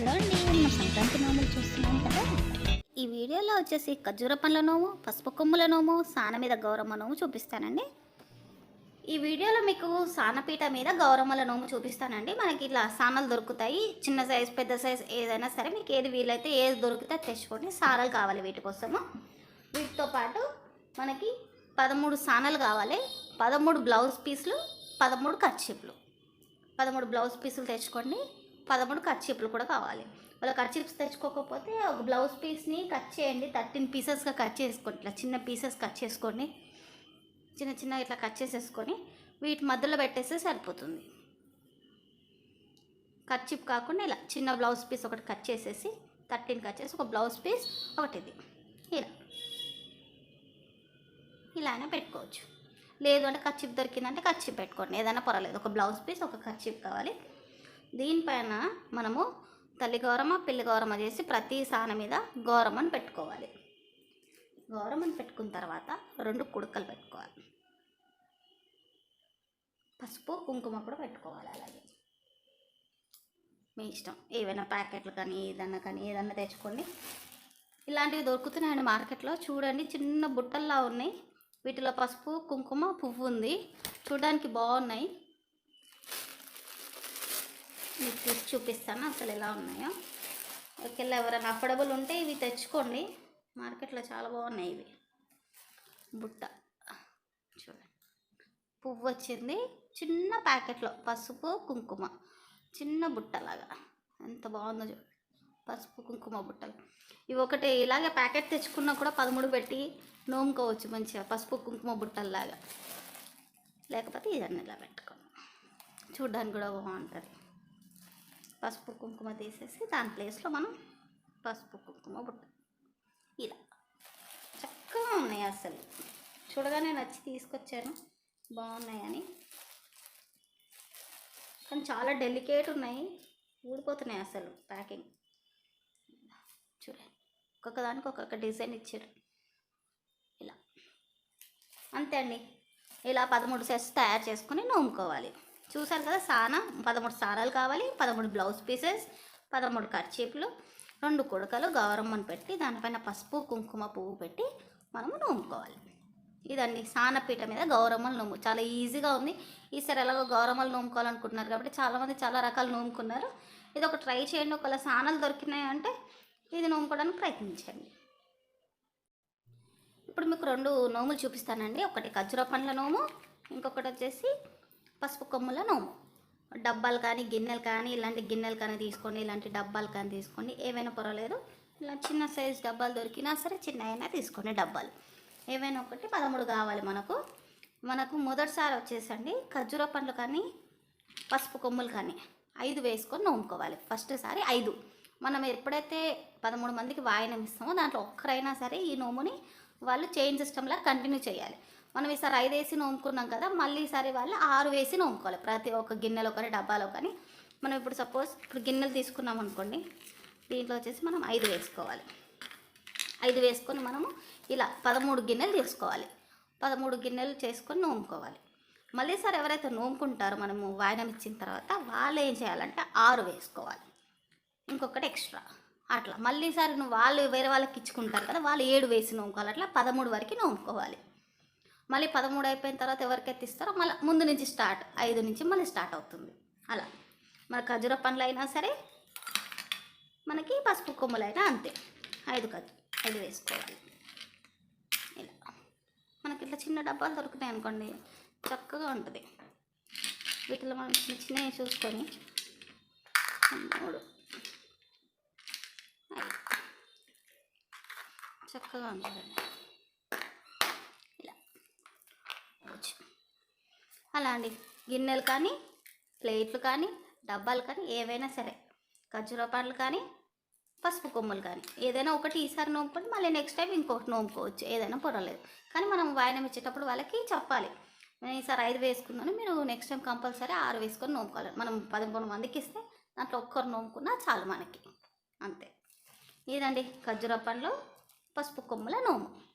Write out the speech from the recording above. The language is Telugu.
హలో అండి మనం సంక్రాంతి నోములు చూస్తున్నాం కదా. ఈ వీడియోలో వచ్చేసి ఖర్జూర పండ్ల నోము పసుపు కొమ్ముల నోము సాన మీద గౌరమ్మ నోము చూపిస్తానండి. ఈ వీడియోలో మీకు సానపీట మీద గౌరమ్మల నోము చూపిస్తానండి. మనకి ఇట్లా సానలు దొరుకుతాయి. చిన్న సైజ్ పెద్ద సైజ్ ఏదైనా సరే మీకు ఏది వీలైతే ఏది దొరికితే తెచ్చుకోండి. సారాలు కావాలి వీటి కోసము. వీటితో పాటు మనకి పదమూడు సానలు కావాలి. పదమూడు బ్లౌజ్ పీసులు పదమూడు కర్చీపులు పదమూడు బ్లౌజ్ పీసులు తెచ్చుకోండి. పదమూడు కర్చీపులు కూడా కావాలి. వాళ్ళ కర్చీప్స్ తెచ్చుకోకపోతే ఒక బ్లౌజ్ పీస్ని కట్ చేయండి. థర్టీన్ పీసెస్గా కట్ చేసుకోండి. ఇట్లా చిన్న పీసెస్ కట్ చేసుకోండి చిన్న చిన్న ఇట్లా కట్ చేసేసుకొని వీటి మధ్యలో పెట్టేస్తే సరిపోతుంది. కర్చీప్ కాకుండా ఇలా చిన్న బ్లౌజ్ పీస్ ఒకటి కట్ చేసేసి థర్టీన్ కట్ చేసి ఒక బ్లౌజ్ పీస్ ఒకటిది. ఇలా. ఇలా అయినా పెట్టుకోవచ్చు. లేదు అంటే కచ్చిప్ దొరికిందంటే కచ్చిప్ పెట్టుకోండి. ఏదైనా పర్వాలేదు. ఒక బ్లౌజ్ పీస్ ఒక కర్చీప్ కావాలి. దీనిపైన మనము తల్లి గౌరమ్మ పిల్లి గౌరమ్మ చేసి ప్రతి సాన మీద గౌరమ్మని పెట్టుకోవాలి. గౌరమ్మని పెట్టుకున్న తర్వాత రెండు కుడుకలు పెట్టుకోవాలి. పసుపు కుంకుమ కూడా పెట్టుకోవాలి అలాగే. మీ ఇష్టం. ఏవైనా ప్యాకెట్లు కానీ ఏదన్నా కానీ ఏదన్నా తెచ్చుకోండి. ఇలాంటివి దొరుకుతున్నాయండి మార్కెట్లో. చూడండి చిన్న బుట్టల్లా ఉన్నాయి. వీటిలో పసుపు కుంకుమ పువ్వు ఉంది. చూడడానికి బాగున్నాయి. మీకు తీసి చూపిస్తాను అసలు ఎలా ఉన్నాయో. ఒకవేళ ఎవరైనా అఫోర్డబుల్ ఉంటే ఇవి తెచ్చుకోండి. మార్కెట్లో చాలా బాగున్నాయి ఇవి. బుట్ట. చూడండి. పువ్వు వచ్చింది. చిన్న ప్యాకెట్లో పసుపు కుంకుమ. చిన్న బుట్టలాగా. ఎంత బాగుందో చూడండి పసుపు కుంకుమ బుట్టలు. ఇవి ఒకటి ఇలాగే ప్యాకెట్ తెచ్చుకున్నా కూడా పదమూడు పెట్టి నోముకోవచ్చు మంచిగా పసుపు కుంకుమ బుట్టల్లాగా. లేకపోతే ఇదన్నీ ఇలా పెట్టుకోండి. చూడ్డానికి కూడా బాగుంటుంది. పసుపు కుంకుమ తీసేసి దాని ప్లేస్లో మనం పసుపు కుంకుమ బుట్ట. ఇలా. చక్కగా ఉన్నాయి అసలు. చూడగానే నచ్చి తీసుకొచ్చాను. బాగున్నాయని. కానీ చాలా డెలికేట్ ఉన్నాయి. ఊడిపోతున్నాయి అసలు ప్యాకింగ్ చూడండి. ఒక్కొక్క దానికి ఒక్కొక్క డిజైన్ ఇచ్చారు. ఇలా. అంతే అండి. ఇలా పదమూడు సెట్స్ తయారు చేసుకుని నోముకోవాలి. చూసారు కదా సాన? పదమూడు సారాలు కావాలి పదమూడు బ్లౌజ్ పీసెస్ పదమూడు కర్చీపులు రెండు కుడకలు గౌరమ్మను పెట్టి దానిపైన పసుపు కుంకుమ పువ్వు పెట్టి మనము నోముకోవాలి. ఇదండి సానపీట మీద గౌరమ్మలు నోము చాలా ఈజీగా ఉంది. ఈసారి ఎలాగో గౌరమ్మలు నోముకోవాలనుకుంటున్నారు కాబట్టి చాలామంది చాలా రకాలు నోముకున్నారు. ఇది ఒక ట్రై చేయండి ఒకవేళ సానలు దొరికినాయి అంటే ఇది నోముకోవడానికి ప్రయత్నించండి. ఇప్పుడు మీకు రెండు నోములు చూపిస్తానండి. ఒకటి ఖర్జూర పండ్ల నోము ఇంకొకటి వచ్చేసి పసుపు కొమ్ముల నోము. డబ్బాలు కానీ గిన్నెలు కానీ ఇలాంటి గిన్నెలు కానీ తీసుకోండి ఇలాంటి డబ్బాలు కానీ తీసుకోండి ఏవైనా పర్వాలేదు. ఇలా చిన్న సైజ్ డబ్బాలు దొరికినా సరే చిన్న అయినా తీసుకోండి డబ్బాలు. ఏవైనా ఒకటి పదమూడు కావాలి మనకు. మనకు మొదటిసారి వచ్చేసండి ఖర్జూర పండ్లు కానీ పసుపు కొమ్ములు కానీ ఐదు వేసుకొని నోముకోవాలి. ఫస్ట్ సారి ఐదు. మనం ఎప్పుడైతే పదమూడు మందికి వాయనం ఇస్తామో దాంట్లో ఒక్కరైనా సరే ఈ నోముని వాళ్ళు చైన్ సిస్టంలా కంటిన్యూ చేయాలి. మనం ఈసారి ఐదు వేసి నోముకున్నాం కదా మళ్ళీ ఈసారి వాళ్ళు ఆరు వేసి నోముకోవాలి. ప్రతి ఒక్క గిన్నెలో కానీ డబ్బాలో కానీ. మనం ఇప్పుడు సపోజ్ ఇప్పుడు గిన్నెలు తీసుకున్నాం అనుకోండి దీంట్లో వచ్చేసి మనం ఐదు వేసుకోవాలి. ఐదు వేసుకొని మనము ఇలా పదమూడు గిన్నెలు తీసుకోవాలి. పదమూడు గిన్నెలు చేసుకొని నోముకోవాలి. మళ్ళీ సార్ ఎవరైతే నోముకుంటారో మనము వాయనం ఇచ్చిన తర్వాత వాళ్ళు ఏం చేయాలంటే ఆరు వేసుకోవాలి. ఇంకొకటి ఎక్స్ట్రా అట్లా. మళ్ళీ సారి నువ్వు వాళ్ళు వేరే వాళ్ళకి ఇచ్చుకుంటారు కదా వాళ్ళు ఏడు వేసి నోముకోవాలి. అట్లా పదమూడు వరకు నోముకోవాలి. మళ్ళీ పదమూడు అయిపోయిన తర్వాత ఎవరికైతే ఇస్తారో మళ్ళీ ముందు నుంచి స్టార్ట్ ఐదు నుంచి మళ్ళీ స్టార్ట్ అవుతుంది. అలా. మన ఖజుర పండ్లు అయినా సరే మనకి పసుపు కొమ్ములైనా అంతే. ఐదు ఖజు ఐదు వేసుకోవాలి. ఇలా. మనకి ఇట్లా చిన్న డబ్బాలు దొరుకుతాయి అనుకోండి చక్కగా ఉంటుంది. వీటిలో మనం చిన్న చిన్నవి చూసుకొని మూడు చక్కగా ఉంటుందండి ఇలా. అలా అండి. గిన్నెలు కానీ ప్లేట్లు కానీ డబ్బాలు కానీ ఏవైనా సరే. ఖర్జూర పండ్లు కానీ పసుపు కొమ్ములు కానీ. ఏదైనా ఒకటి ఈసారి నోముకొని మళ్ళీ నెక్స్ట్ టైం ఇంకొకటి నోముకోవచ్చు. ఏదైనా పొరలేదు కానీ మనం వాయనం ఇచ్చేటప్పుడు వాళ్ళకి చెప్పాలి. నేను ఈసారి ఐదు వేసుకున్నాను మీరు నెక్స్ట్ టైం కంపల్సరీ ఆరు వేసుకొని నోముకోవాలి. మనం పదకొండు మందికి ఇస్తే దాంట్లో ఒక్కరు నోముకున్నా చాలు మనకి. అంతే. ఇదండి ఖర్జూర పండ్లు. పసుపు కొమ్ముల నోము.